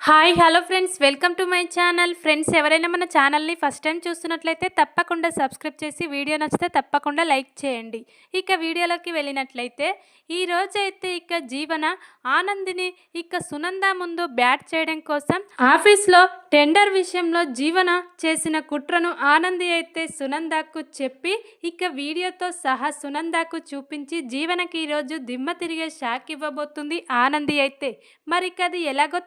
Hi hello friends. Welcome to my channel. Friends ఎవరైనా మన ఛానల్ని ఫస్ట్ టైం చూస్తున్నట్లయితే తప్పకుండా సబ్స్క్రైబ్ చేసి వీడియో నచ్చితే తప్పకుండా లైక్ చేయండి. ఇక వీడియోలోకి వెళ్ళినట్లయితే ఈ రోజైతే ఇక జీవన ఆనందిని ఇక సునంద ముందు బ్యాట్ చేయడం కోసం ఆఫీస్లో టెండర్ విషయంలో జీవన చేసిన కుట్రను ఆనంది అయితే సునందకు చెప్పి ఇక వీడియోతో సహా సునందకు చూపించి జీవనకి ఈరోజు దిమ్మ తిరిగే షాక్ ఇవ్వబోతుంది ఆనంది అయితే. మరి ఇక అది ఎలాగో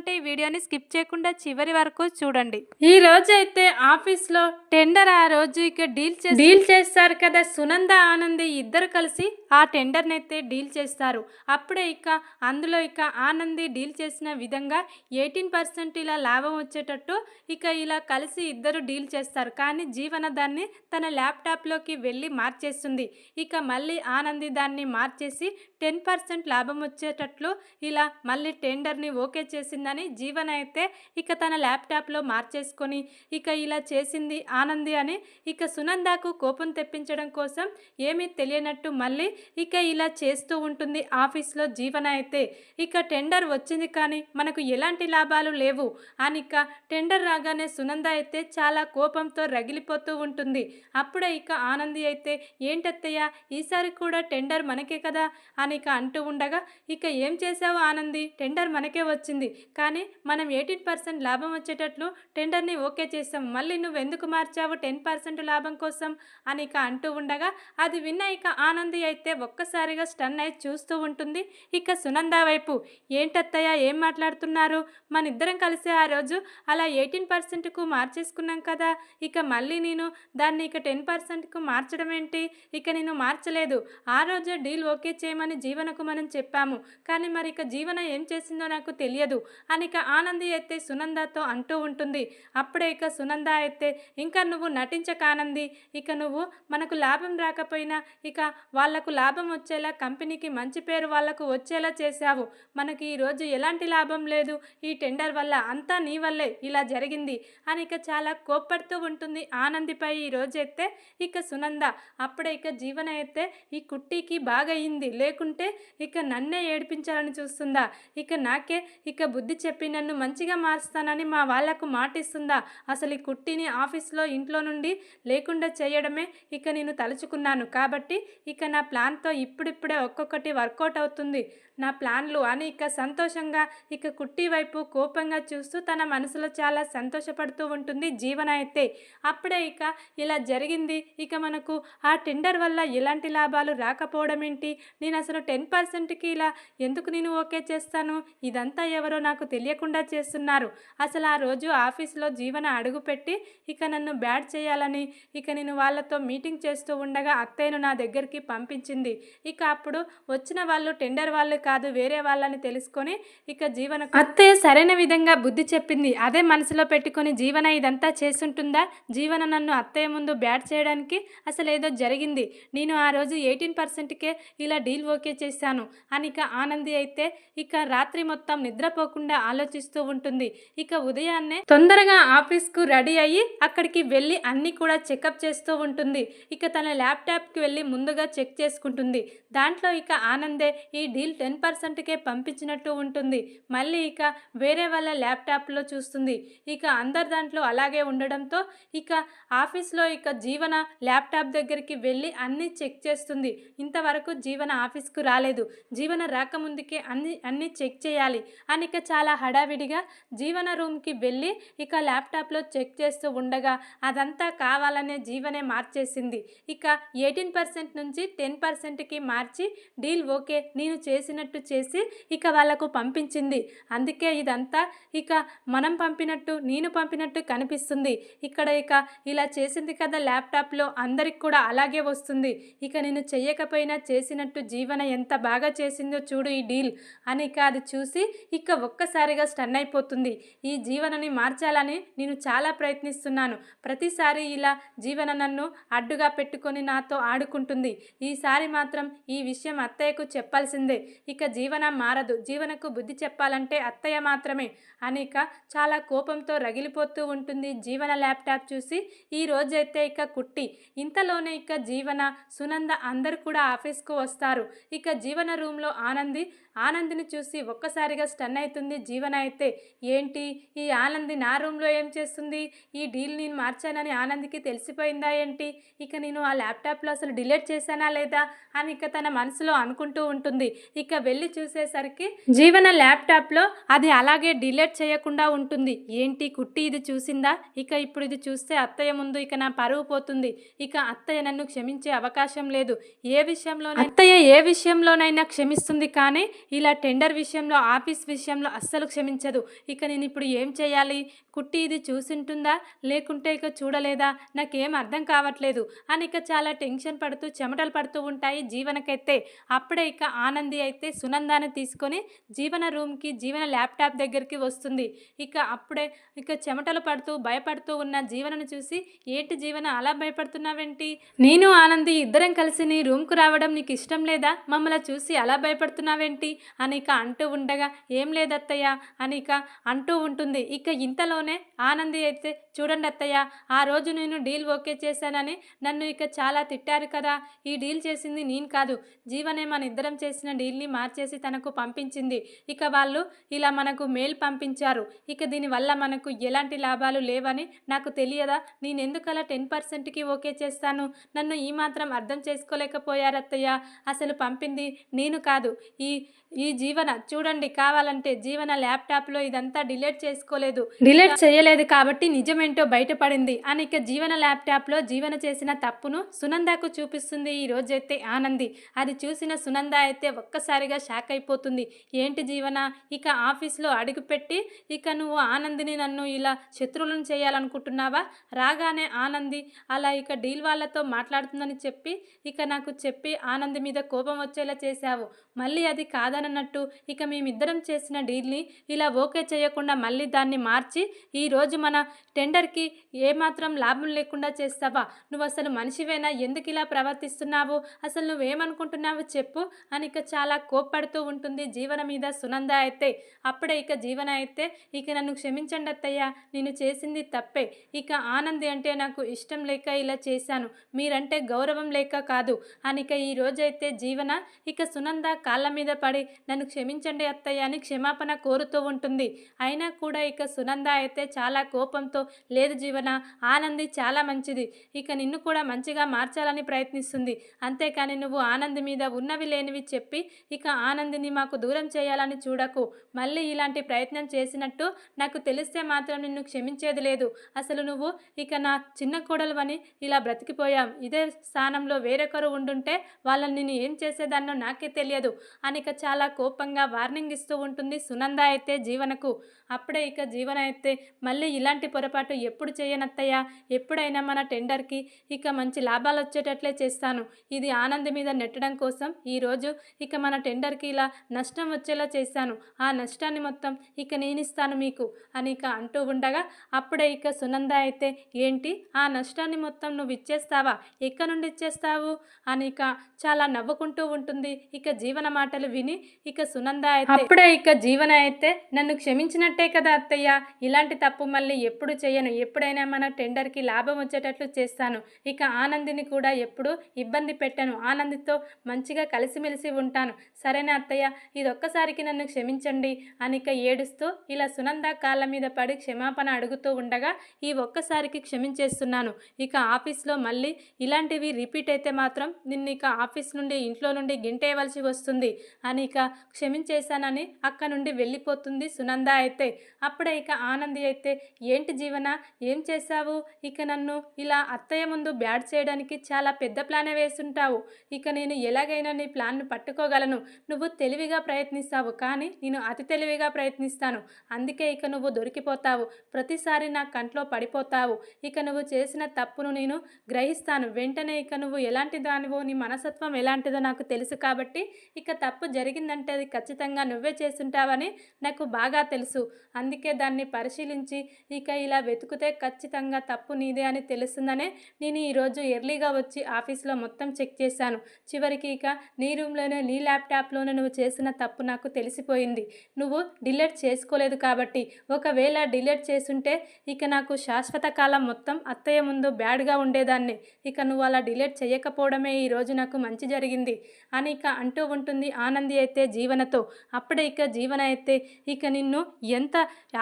తెలుసుకోవాలంటే ఈ వీడియోని స్కిప్ చేయకుండా చివరి వరకు చూడండి. ఈ రోజు అయితే ఆఫీస్లో టెండర్ ఆ రోజు ఇక డీల్ చే డీల్ చేస్తారు కదా సునంద ఆనంది ఇద్దరు కలిసి ఆ టెండర్ అయితే డీల్ చేస్తారు. అప్పుడే ఇక అందులో ఇక ఆనంది డీల్ చేసిన విధంగా ఎయిటీన్ పర్సెంట్ ఇలా లాభం వచ్చేటట్టు ఇక ఇలా కలిసి ఇద్దరు డీల్ చేస్తారు. కానీ జీవన దాన్ని తన ల్యాప్టాప్లోకి వెళ్ళి మార్చేస్తుంది. ఇక మళ్ళీ ఆనంది దాన్ని మార్చేసి టెన్ పర్సెంట్ లాభం వచ్చేటట్లు ఇలా మళ్ళీ టెండర్ని ఓకే చేసిందని జీవన అయితే ఇక తన ల్యాప్టాప్లో మార్చేసుకొని ఇక ఇలా చేసింది ఆనంది అని ఇక సునందాకు కోపం తెప్పించడం కోసం ఏమీ తెలియనట్టు మళ్ళీ ఇక ఇలా చేస్తూ ఉంటుంది ఆఫీస్లో జీవన అయితే. ఇక టెండర్ వచ్చింది కానీ మనకు ఎలాంటి లాభాలు లేవు అని ఇక టెండర్ రాగానే సునంద అయితే చాలా కోపంతో రగిలిపోతూ ఉంటుంది. అప్పుడే ఇక ఆనంది అయితే ఏంటత్తయ్య ఈసారి కూడా టెండర్ మనకే కదా? అని ఇక అంటూ ఉండగా ఇక ఏం చేసావు ఆనంది? టెండర్ మనకే వచ్చింది. కానీ మనం ఎయిటీన్ పర్సెంట్ లాభం వచ్చేటట్లు టెండర్ని ఓకే చేసాం మళ్ళీ నువ్వు ఎందుకు మార్చావు? టెన్ పర్సెంట్ లాభం కోసం అని ఇక అంటూ ఉండగా అది విన్న ఇక ఆనంది అయితే ఒక్కసారిగా స్టన్ అయి చూస్తూ ఉంటుంది. ఇక సునంద వైపు ఏంటత్తయ్య ఏం మాట్లాడుతున్నారు? మన ఇద్దరం కలిసి ఆ రోజు అలా ఎయిటీన్ పర్సెంట్కు మార్చేసుకున్నాం కదా. ఇక మళ్ళీ నేను దాన్ని ఇక టెన్ పర్సెంట్కు మార్చడం ఏంటి? ఇక నేను మార్చలేదు. ఆ రోజే డీల్ ఓకే చేయమని జీవనకు మనం చెప్పాము. కానీ మరి ఇక జీవన ఏం చేసిందో నాకు తెలియదు. అని ఇక ఆనంది అయితే సునందతో అంటూ ఉంటుంది. అప్పుడే ఇక సునంద అయితే ఇంకా నువ్వు నటించకానంది ఇక నువ్వు మనకు లాభం రాకపోయినా ఇక వాళ్ళకు లాభం వచ్చేలా కంపెనీకి మంచి పేరు వాళ్ళకు వచ్చేలా చేశావు. మనకి ఈరోజు ఎలాంటి లాభం లేదు? ఈ టెండర్ వల్ల అంతా నీ వల్లే ఇలా జరిగింది అని ఇక చాలా కోప్పడుతూ ఉంటుంది ఆనందిపై ఈ అయితే ఇక సునంద. అప్పుడే ఇక జీవన అయితే ఈ కుట్టికి బాగా అయింది లేకుంటే ఇక నన్నే ఏడిపించాలని చూస్తుందా? ఇక నాకే ఇక బుద్ధి చెప్పి నన్ను మంచిగా మారుస్తానని మా వాళ్ళకు మాటిస్తుందా? అసలు ఈ కుట్టిని ఆఫీస్లో ఇంట్లో నుండి లేకుండా చేయడమే ఇక నేను తలుచుకున్నాను. కాబట్టి ఇక నా ప్లాన్తో ఇప్పుడిప్పుడే ఒక్కొక్కటి వర్కౌట్ అవుతుంది. నా ప్లాన్లు అని ఇక సంతోషంగా ఇక కుట్టి వైపు కోపంగా చూస్తూ తన మనసులో చాలా సంతోషపడుతూ ఉంటుంది జీవన అయితే అప్పుడే ఇక ఇలా జరిగింది. ఇక మనకు ఆ టెండర్ వల్ల ఎలాంటి లాభాలు రాకపోవడం ఏంటి నేను అసలు టెన్ పర్సెంట్కి ఇలా ఎందుకు నేను ఓకే చేస్తాను? ఇదంతా ఎవరో నాకు తెలియకుండా చేస్తున్నారు. అసలు ఆ రోజు ఆఫీస్లో జీవన అడుగుపెట్టి ఇక నన్ను బ్యాడ్ చేయాలని ఇక నేను వాళ్ళతో మీటింగ్ చేస్తూ ఉండగా అత్తయ్యను నా దగ్గరికి పంపించింది. ఇక అప్పుడు వచ్చిన వాళ్ళు టెండర్ వాళ్ళు కాదు వేరే వాళ్ళని తెలుసుకొని ఇక జీవన అత్తయ్య సరైన విధంగా బుద్ధి చెప్పింది. అదే మనసులో పెట్టుకొని జీవన ఇదంతా చేసుంటుందా జీవన నన్ను అత్తయ్య ముందు బ్యాట్ చేయడానికి అసలు ఏదో జరిగింది. నేను ఆ రోజు ఎయిటీన్ పర్సెంట్కే ఇలా డీల్ ఓకే చేశాను. అని ఇక ఆనంది అయితే ఇక రాత్రి మొత్తం నిద్రపోకుండా ఆలోచిస్తూ ఉంటుంది. ఇక ఉదయాన్నే తొందరగా ఆఫీస్కు రెడీ అయ్యి అక్కడికి వెళ్ళి అన్నీ కూడా చెకప్ చేస్తూ ఉంటుంది. ఇక తన ల్యాప్టాప్కి వెళ్ళి ముందుగా చెక్ చేసుకుంటుంది. దాంట్లో ఇక ఆనందే ఈ డీల్ టెన్ పర్సెంట్కే పంపించినట్టు ఉంటుంది. మళ్ళీ ఇక వేరే వాళ్ళ ల్యాప్టాప్లో చూస్తుంది. ఇక అందరి దాంట్లో అలాగే ఉండడంతో ఇక ఆఫీస్లో ఇక జీవన ల్యాప్టాప్ దగ్గరికి వెళ్ళి అన్నీ చెక్ చేస్తుంది. ఇంతవరకు జీవన ఆఫీస్కు రాలేదు. జీవన రాకముందుకే అన్ని అన్నీ చెక్ చేయాలి అని ఇక చాలా హడావిడిగా జీవన రూమ్కి వెళ్ళి ఇక ల్యాప్టాప్లో చెక్ చేస్తూ ఉండగా అదంతా కావాలనే జీవనే మార్చేసింది. ఇక ఎయిటీన్ పర్సెంట్ నుంచి టెన్ పర్సెంట్కి మార్చి డీల్ ఓకే నేను చేసిన పంపినట్టు చేసి ఇక వాళ్ళకు పంపించింది. అందుకే ఇదంతా ఇక మనం పంపినట్టు నేను పంపినట్టు కనిపిస్తుంది. ఇక్కడ ఇక ఇలా చేసింది కదా ల్యాప్టాప్లో అందరికి కూడా అలాగే వస్తుంది. ఇక నేను చెయ్యకపోయినా చేసినట్టు జీవన ఎంత బాగా చేసిందో చూడు ఈ డీల్ అని ఇక అది చూసి ఇక ఒక్కసారిగా స్టన్ అయిపోతుంది. ఈ జీవనని మార్చాలని నేను చాలా ప్రయత్నిస్తున్నాను. ప్రతిసారి ఇలా జీవన నన్ను అడ్డుగా పెట్టుకొని నాతో ఆడుకుంటుంది. ఈసారి మాత్రం ఈ విషయం అత్తయ్యకు చెప్పాల్సిందే. ఇక జీవనం మారదు. జీవనకు బుద్ధి చెప్పాలంటే అత్తయ్య మాత్రమే. అనేక చాలా కోపంతో రగిలిపోతూ ఉంటుంది జీవన ల్యాప్టాప్ చూసి. ఈ రోజైతే ఇక కుట్టి. ఇంతలోనే ఇక జీవన సునంద అందరు కూడా ఆఫీస్కు వస్తారు. ఇక జీవన రూమ్లో ఆనంది ఆనందిని చూసి ఒక్కసారిగా స్టన్ అవుతుంది. జీవన అయితే ఏంటి? ఈ ఆనంది నా రూమ్లో ఏం చేస్తుంది? ఈ డీల్ నేను మార్చానని ఆనందికి తెలిసిపోయిందా ఏంటి? ఇక నేను ఆ ల్యాప్టాప్లో అసలు డిలీట్ చేశానా లేదా? అని ఇక తన మనసులో అనుకుంటూ ఉంటుంది. ఇక వెళ్ళి చూసేసరికి జీవన ల్యాప్టాప్లో అది అలాగే డిలీట్ చేయకుండా ఉంటుంది. ఏంటి? కుట్టి ఇది చూసిందా? ఇక ఇప్పుడు ఇది చూస్తే అత్తయ్య ముందు ఇక నా పరువు పోతుంది. ఇక అత్తయ్య నన్ను క్షమించే అవకాశం లేదు. ఏ విషయంలో అత్తయ్య ఏ విషయంలోనైనా క్షమిస్తుంది కానీ ఇలా టెండర్ విషయంలో ఆఫీస్ విషయంలో అస్సలు క్షమించదు. ఇక నేను ఇప్పుడు ఏం చేయాలి? కుట్టి ఇది చూసింటుందా? లేకుంటే ఇక చూడలేదా? నాకేం అర్థం కావట్లేదు. అని ఇక చాలా టెన్షన్ పడుతూ చెమటలు పడుతూ ఉంటాయి జీవనకైతే. అప్పుడే ఇక ఆనంది అయితే సునందాన్ని తీసుకొని జీవన రూమ్కి జీవన ల్యాప్టాప్ దగ్గరికి వస్తుంది. ఇక అప్పుడే ఇక చెమటలు పడుతూ భయపడుతూ ఉన్న జీవనను చూసి ఏంటి జీవన అలా భయపడుతున్నావేంటి? నేను ఆనంది ఇద్దరం కలిసి నీ రూమ్కు రావడం నీకు ఇష్టం లేదా? మమ్మల్ని చూసి అలా భయపడుతున్నావేంటి? అని ఇక అంటూ ఉండగా ఏం లేదత్తయ్య అని ఇక అంటూ ఉంటుంది. ఇక ఇంతలోనే ఆనంది అయితే చూడండి అత్తయ్య ఆ రోజు నేను డీల్ ఓకే చేశానని నన్ను ఇక చాలా తిట్టారు కదా. ఈ డీల్ చేసింది నేను కాదు. జీవనే మన ఇద్దరం చేసిన డీల్ని మార్చేసి తనకు పంపించింది. ఇక వాళ్ళు ఇలా మనకు మెయిల్ పంపించారు. ఇక దీనివల్ల మనకు ఎలాంటి లాభాలు లేవని నాకు తెలియదా? నేను అలా టెన్ పర్సెంట్కి ఓకే చేస్తాను? నన్ను ఈ మాత్రం అర్థం చేసుకోలేకపోయారత్తయ్య. అసలు పంపింది నేను కాదు. ఈ ఈ జీవన చూడండి కావాలంటే జీవన ల్యాప్టాప్లో ఇదంతా డిలీట్ చేసుకోలేదు. డిలీట్ చేయలేదు కాబట్టి నిజమేంటో బయటపడింది. అని ఇక జీవన ల్యాప్టాప్లో జీవన చేసిన తప్పును సునందాకు చూపిస్తుంది ఈ రోజైతే ఆనంది. అది చూసిన సునంద అయితే ఒక్కసారిగా షాక్ అయిపోతుంది. ఏంటి జీవన? ఇక ఆఫీస్లో అడుగుపెట్టి ఇక నువ్వు ఆనందిని నన్ను ఇలా శత్రువులను చేయాలనుకుంటున్నావా? రాగానే ఆనంది అలా ఇక డీల్ వాళ్ళతో మాట్లాడుతుందని చెప్పి ఇక నాకు చెప్పి ఆనంది మీద కోపం వచ్చేలా చేశావు. మళ్ళీ అది కాదనన్నట్టు ఇక మేమిద్దరం చేసిన డీల్ని ఇలా ఓకే చేయకుండా మళ్ళీ దాన్ని మార్చి ఈరోజు మన టెండర్కి ఏమాత్రం లాభం లేకుండా చేస్తావా? నువ్వు అసలు మనిషివేనా? ఎందుకు ఇలా ప్రవర్తిస్తున్నావు? అసలు నువ్వేమనుకుంటున్నావు చెప్పు. అని ఇక చాలా కోప్పడుతూ ఉంటుంది జీవన మీద సునంద అయితే. అప్పుడే ఇక జీవన అయితే ఇక నన్ను క్షమించండి అత్తయ్య నేను చేసింది తప్పే. ఇక ఆనంది అంటే నాకు ఇష్టం లేక ఇలా చేశాను. మీరంటే గౌరవం లేక కాదు. అని ఇక ఈ రోజైతే జీవన ఇక సునంద కాళ్ళ మీద పడి నన్ను క్షమించండి అత్తయ్య అని క్షమాపణ కోరుతూ ఉంటుంది. అయినా కూడా ఇక సునంద అయితే చాలా కోపంతో లేదు జీవన ఆనంది చాలా మంచిది. ఇక నిన్ను కూడా మంచిగా మార్చాలని ప్రయత్నిస్తుంది. అంతేకాని నువ్వు ఆనంది మీద ఉన్నవి లేనివి చెప్పి ఇక ఆనందిని మాకు దూరం చేయాలని చూడకు. మళ్ళీ ఇలాంటి ప్రయత్నం చేసినట్టు నాకు తెలిస్తే మాత్రం నిన్ను క్షమించేది లేదు. అసలు నువ్వు ఇక నా చిన్న కోడలువని ఇలా బ్రతికిపోయాం ఇదే స్థానంలో వేరొకరు ఉండుంటే వాళ్ళని నేను ఏం చేసేదాన్నో నాకే తెలియదు. అని ఇక చాలా కోపంగా వార్నింగ్ ఇస్తూ ఉంటుంది. సునంద అయితే జీవనకు అప్పుడే ఇక జీవన అయితే మళ్ళీ ఇలాంటి పొరపాటు ఎప్పుడు చేయనత్తయ్యా? ఎప్పుడైనా మన టెండర్కి ఇక మంచి లాభాలు వచ్చేటట్లే చేస్తాను. ఇది ఆనంద్ మీద నెట్టడం కోసం ఈరోజు ఇక మన టెండర్కి ఇలా నష్టం వచ్చేలా చేశాను. ఆ నష్టాన్ని మొత్తం ఇక నేను ఇస్తాను మీకు అని ఇక అంటూ ఉండగా అప్పుడే ఇక సునంద అయితే ఏంటి? ఆ నష్టాన్ని మొత్తం నువ్వు ఇచ్చేస్తావా? ఎక్కడి నుండి ఇచ్చేస్తావు? అని ఇక చాలా నవ్వుకుంటూ ఉంటుంది. ఇక జీవన మాటలు విని ఇక సునంద అయితే అప్పుడే ఇక జీవన అయితే నన్ను క్షమించినట్టే కదా అత్తయ్య. ఇలాంటి తప్పు మళ్ళీ ఎప్పుడు చేయను. ఎప్పుడైనా మన టెండర్కి లాభం వచ్చేటట్లు చేస్తాను. ఇక ఆనందిని కూడా ఎప్పుడు ఇబ్బంది పెట్టను. ఆనందితో మంచిగా కలిసిమెలిసి ఉంటాను. సరేనా అత్తయ్య? ఇది ఒక్కసారికి నన్ను క్షమించండి అని ఇక ఏడుస్తూ ఇలా సునంద కాళ్ళ మీద పడి క్షమాపణ అడుగుతూ ఉండగా ఈ ఒక్కసారికి క్షమించేస్తున్నాను. ఇక ఆఫీస్లో మళ్ళీ ఇలాంటివి రిపీట్ అయితే మాత్రం నిన్ను ఇక ఆఫీస్ నుండి ఇంట్లో నుండి గింటేయవలసి వస్తుంది అని ఇక క్షమించేశానని అక్క నుండి వెళ్ళిపోతుంది సునంద అయితే. అప్పుడే ఇక ఆనంది అయితే ఏంటి జీవన ఏం చేశావు? ఇక నన్ను ఇలా అత్తయ్య ముందు బ్యాడ్ చేయడానికి చాలా పెద్ద ప్లానే వేసుంటావు. ఇక నేను ఎలాగైనా నీ ప్లాన్ను పట్టుకోగలను. నువ్వు తెలివిగా ప్రయత్నిస్తావు కానీ నేను అతి తెలివిగా ప్రయత్నిస్తాను. అందుకే ఇక నువ్వు దొరికిపోతావు. ప్రతిసారి నా కంట్లో పడిపోతావు. ఇక నువ్వు చేసిన తప్పును నేను గ్రహిస్తాను. వెంటనే ఇక నువ్వు ఎలాంటి దానివో నీ మనసత్వం ఎలాంటిదో నాకు తెలుసు కాబట్టి ఇక తప్పు జరిగింది జరిగిందంటే అది ఖచ్చితంగా నువ్వే చేసుంటావని నాకు బాగా తెలుసు. అందుకే దాన్ని పరిశీలించి ఇక ఇలా వెతుకుతే ఖచ్చితంగా తప్పు నీదే అని తెలుస్తుందనే నేను ఈరోజు ఎర్లీగా వచ్చి ఆఫీస్లో మొత్తం చెక్ చేశాను. చివరికి ఇక నీ రూమ్లోనే నీ ల్యాప్టాప్లోనే నువ్వు చేసిన తప్పు నాకు తెలిసిపోయింది. నువ్వు డిలీట్ చేసుకోలేదు కాబట్టి. ఒకవేళ డిలీట్ చేసుంటే ఇక నాకు శాశ్వత కాలం మొత్తం అత్తయ్య ముందు బ్యాడ్గా ఉండేదాన్ని. ఇక నువ్వు అలా డిలీట్ చేయకపోవడమే ఈరోజు నాకు మంచి జరిగింది అని ఇక అంటూ ఉంటుంది ఆనంది అయితే. అయితే జీవనతో అప్పుడే ఇక జీవన అయితే ఇక నిన్ను ఎంత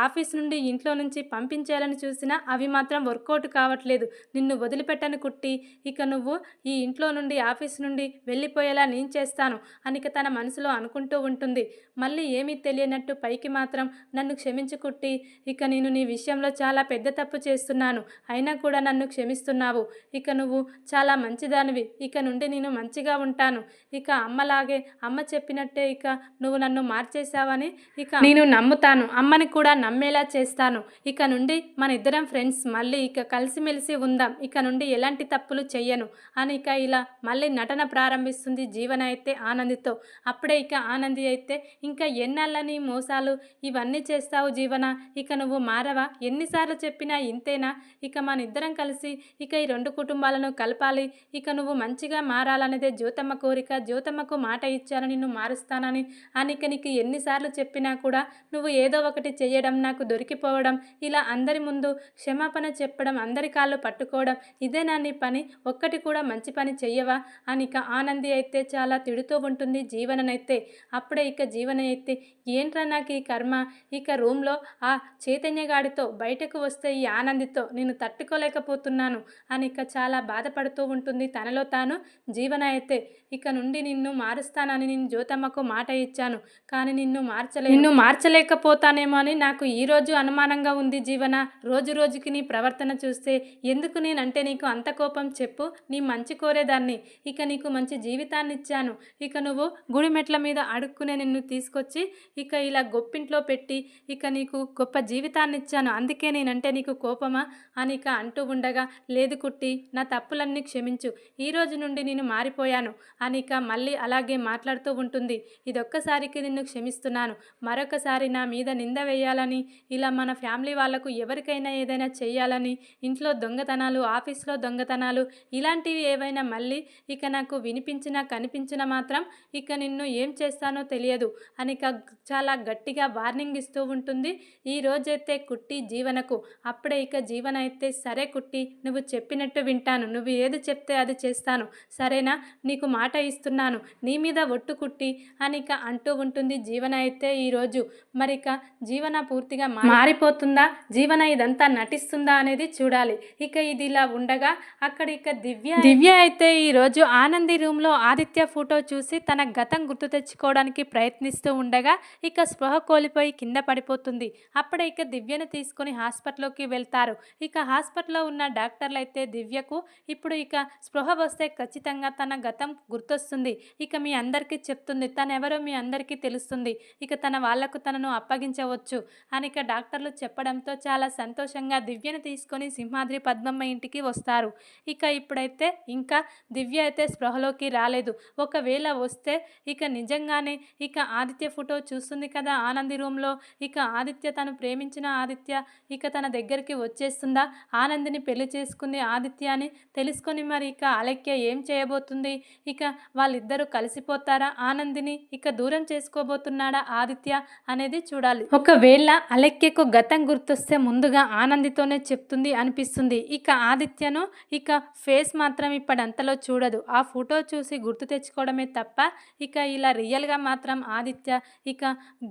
ఆఫీస్ నుండి ఇంట్లో నుంచి పంపించేయాలని చూసినా అవి మాత్రం వర్కౌట్ కావట్లేదు. నిన్ను వదిలిపెట్టని కుట్టి ఇక నువ్వు ఈ ఇంట్లో నుండి ఆఫీస్ నుండి వెళ్ళిపోయేలా నేను చేస్తాను అని ఇక తన మనసులో అనుకుంటూ ఉంటుంది. మళ్ళీ ఏమీ తెలియనట్టు పైకి మాత్రం నన్ను క్షమించు కుట్టి ఇక నేను నీ విషయంలో చాలా పెద్ద తప్పు చేస్తున్నాను. అయినా కూడా నన్ను క్షమిస్తున్నావు. ఇక నువ్వు చాలా మంచిదానివి. ఇక నుండి నేను మంచిగా ఉంటాను. ఇక అమ్మలాగే అమ్మ చెప్పినట్టు ఇక నువ్వు నన్ను మార్చేశావని ఇక నేను నమ్ముతాను. అమ్మని కూడా నమ్మేలా చేస్తాను. ఇక నుండి మన ఇద్దరం ఫ్రెండ్స్. మళ్ళీ ఇక కలిసిమెలిసి ఉందాం. ఇక నుండి ఎలాంటి తప్పులు చెయ్యను అని ఇక ఇలా మళ్ళీ నటన ప్రారంభిస్తుంది జీవన అయితే ఆనందితో. అప్పుడే ఇక ఆనంది అయితే ఇంకా ఎన్నాళ్ళని మోసాలు ఇవన్నీ చేస్తావు జీవన? ఇక నువ్వు మారవా? ఎన్నిసార్లు చెప్పినా ఇంతేనా? ఇక మన ఇద్దరం కలిసి ఇక ఈ రెండు కుటుంబాలను కలపాలి. ఇక నువ్వు మంచిగా మారాలనేదే జ్యోతమ్మ కోరిక. జ్యోతమ్మకు మాట ఇచ్చాను నిన్ను మారుస్తా చేస్తానని అనిక నీకు ఎన్నిసార్లు చెప్పినా కూడా నువ్వు ఏదో ఒకటి చేయడం నాకు దొరికిపోవడం ఇలా అందరి ముందు క్షమాపణ చెప్పడం అందరి కాళ్ళు పట్టుకోవడం ఇదేనా నీ పని? ఒక్కటి కూడా మంచి పని చెయ్యవా? అని ఇక ఆనంది అయితే చాలా తిడుతూ ఉంటుంది జీవననైతే. అప్పుడే ఇక జీవన అయితే ఏంట్రా నాకు ఈ కర్మ? ఇక రూమ్లో ఆ చైతన్యగాడితో బయటకు వస్తే ఈ ఆనందితో నేను తట్టుకోలేకపోతున్నాను. అని ఇక చాలా బాధపడుతూ ఉంటుంది తనలో తాను జీవన అయితే. ఇక నుండి నిన్ను మారుస్తానని నేను జ్యోతమ్మకు మాట ఇచ్చాను. కానీ నిన్ను మార్చలే నిన్ను మార్చలేకపోతానేమో అని నాకు ఈరోజు అనుమానంగా ఉంది జీవన. రోజు రోజుకి నీ ప్రవర్తన చూస్తే ఎందుకు నేనంటే నీకు అంత కోపం చెప్పు. నీ మంచి కోరేదాన్ని. ఇక నీకు మంచి జీవితాన్ని ఇచ్చాను. ఇక నువ్వు గుడి మెట్ల మీద అడుక్కునే నిన్ను తీసుకొచ్చి ఇక ఇలా గొప్పింట్లో పెట్టి ఇక నీకు గొప్ప జీవితాన్ని ఇచ్చాను. అందుకే నేనంటే నీకు కోపమా? అని ఇక అంటూ ఉండగా లేదు కుట్టి నా తప్పులన్నీ క్షమించు. ఈ రోజు నుండి నేను మారిపోయాను. అని ఇక మళ్ళీ అలాగే మాట్లాడుతూ ఉంటుంది. ఇదొక్కసారికి నిన్ను క్షమిస్తున్నాను. మరొకసారి నా మీద నింద వేయాలని ఇలా మన ఫ్యామిలీ వాళ్ళకు ఎవరికైనా ఏదైనా చేయాలని ఇంట్లో దొంగతనాలు ఆఫీస్లో దొంగతనాలు ఇలాంటివి ఏవైనా మళ్ళీ ఇక నాకు వినిపించినా కనిపించినా మాత్రం ఇక నిన్ను ఏం చేస్తానో తెలియదు అనిక చాలా గట్టిగా వార్నింగ్ ఇస్తూ ఉంటుంది. ఈ రోజైతే కుట్టి జీవనకు అప్పుడే ఇక జీవన అయితే సరే కుట్టి నువ్వు చెప్పినట్టు వింటాను. నువ్వు ఏది చెప్తే అది చేస్తాను. సరేనా? నీకు మాట ఇస్తున్నాను. నీ మీద ఒట్టు కుట్టి అని ఇక అంటూ ఉంటుంది జీవన అయితే ఈరోజు మరి ఇక జీవన పూర్తిగా మారిపోతుందా? జీవన ఇదంతా నటిస్తుందా అనేది చూడాలి. ఇక ఇది ఇలా ఉండగా అక్కడ ఇక దివ్య దివ్య అయితే ఈరోజు ఆనంది రూమ్లో ఆదిత్య ఫోటో చూసి తన గతం గుర్తు తెచ్చుకోవడానికి ప్రయత్నిస్తూ ఉండగా ఇక స్పృహ కోల్పోయి కింద పడిపోతుంది. అప్పుడే ఇక దివ్యను తీసుకొని హాస్పిటల్లోకి వెళ్తారు. ఇక హాస్పిటల్లో ఉన్న డాక్టర్లు అయితే దివ్యకు ఇప్పుడు ఇక స్పృహ వస్తే ఖచ్చితంగా తన గతం గుర్తొస్తుంది. ఇక మీ అందరికీ చెప్తుంది తను ఎవరో మీ అందరికీ తెలుస్తుంది. ఇక తన వాళ్ళకు తనను అప్పగించవచ్చు అని ఇక డాక్టర్లు చెప్పడంతో చాలా సంతోషంగా దివ్యను తీసుకొని సింహాద్రి పద్మమ్మ ఇంటికి వస్తారు. ఇక ఇప్పుడైతే ఇంకా దివ్య అయితే స్పృహలోకి రాలేదు. ఒకవేళ వస్తే ఇక నిజంగానే ఇక ఆదిత్య ఫోటో చూస్తుంది కదా ఆనంది రూమ్లో. ఇక ఆదిత్య తను ప్రేమించిన ఆదిత్య ఇక తన దగ్గరికి వచ్చేస్తుందా? ఆనందిని పెళ్ళి చేసుకుంది ఆదిత్య అని తెలుసుకొని మరి ఇక అలెక్య ఏం చేయబోతుంది? ఇక వాళ్ళిద్దరూ కలిసిపోతారా? ఆనందిని ఇక దూరం చేసుకోబోతున్నాడా ఆదిత్య అనేది చూడాలి. ఒకవేళ అలెక్యకు గతం గుర్తొస్తే ముందుగా ఆనందితోనే చెప్తుంది అనిపిస్తుంది. ఇక ఆదిత్యను ఇక ఫేస్ మాత్రం ఇప్పుడంతలో చూడదు. ఆ ఫోటో చూసి గుర్తు తెచ్చుకోవడమే తప్ప ఇక ఇలా రియల్గా మాత్రం ఆదిత్య ఇక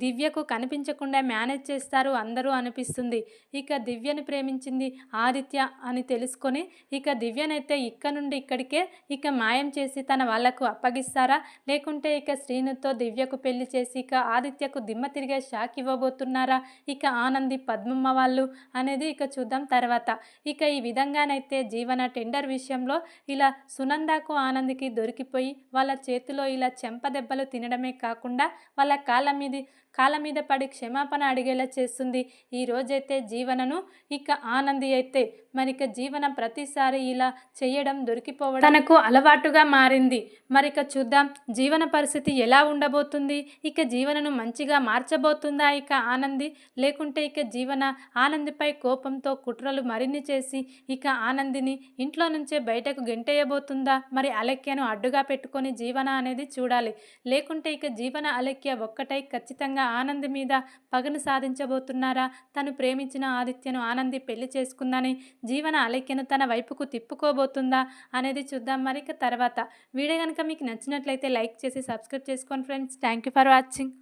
దివ్యకు కనిపించకుండా మేనేజ్ చేస్తారు అందరూ అనిపిస్తుంది. ఇక దివ్యను ప్రేమించింది ఆదిత్య అని తెలుసుకొని ఇక దివ్యనైతే ఇక్కడ నుండి ఇక్కడికే ఇక మాయం చేసి తన వాళ్ళ వాళ్ళకు అప్పగిస్తారా? లేకుంటే ఇక శ్రీనుతో దివ్యకు పెళ్ళి చేసి ఇక ఆదిత్యకు దిమ్మ తిరిగే షాక్ ఇవ్వబోతున్నారా? ఇక ఆనంది పద్మమ్మ వాళ్ళు అనేది ఇక చూద్దాం తర్వాత. ఇక ఈ విధంగానైతే జీవన టెండర్ విషయంలో ఇలా సునందకు ఆనందికి దొరికిపోయి వాళ్ళ చేతిలో ఇలా చెంప దెబ్బలు తినడమే కాకుండా వాళ్ళ కాళ్ళ మీద కాళ్ళ మీద పడి క్షమాపణ అడిగేలా చేస్తుంది. ఈ రోజైతే జీవనను ఇక ఆనంది అయితే మరి ఇక జీవన ప్రతిసారి ఇలా చేయడం దొరికిపోవడం తనకు అలవాటుగా మారింది. మరి ఇక చూద్దాం జీవన పరిస్థితి ఎలా ఉండబోతుంది? ఇక జీవనను మంచిగా మార్చబోతుందా ఇక ఆనంది? లేకుంటే ఇక జీవన ఆనందిపై కోపంతో కుట్రలు మరిన్ని చేసి ఇక ఆనందిని ఇంట్లో నుంచే బయటకు గెంటేయబోతుందా? మరి అలక్యను అడ్డుగా పెట్టుకొని జీవన అనేది చూడాలి. లేకుంటే ఇక జీవన అలక్య ఒక్కటై ఖచ్చితంగా ఆనంద్ మీద పగను సాధించబోతున్నారా? తను ప్రేమించిన ఆదిత్యను ఆనంది పెళ్ళి చేసుకుందని జీవన అలైక్యను తన వైపుకు తిప్పుకోబోతుందా అనేది చూద్దాం మరి తర్వాత. వీడియో కనుక మీకు నచ్చినట్లయితే లైక్ చేసి సబ్స్క్రైబ్ చేసుకోండి friends. Thank you for watching.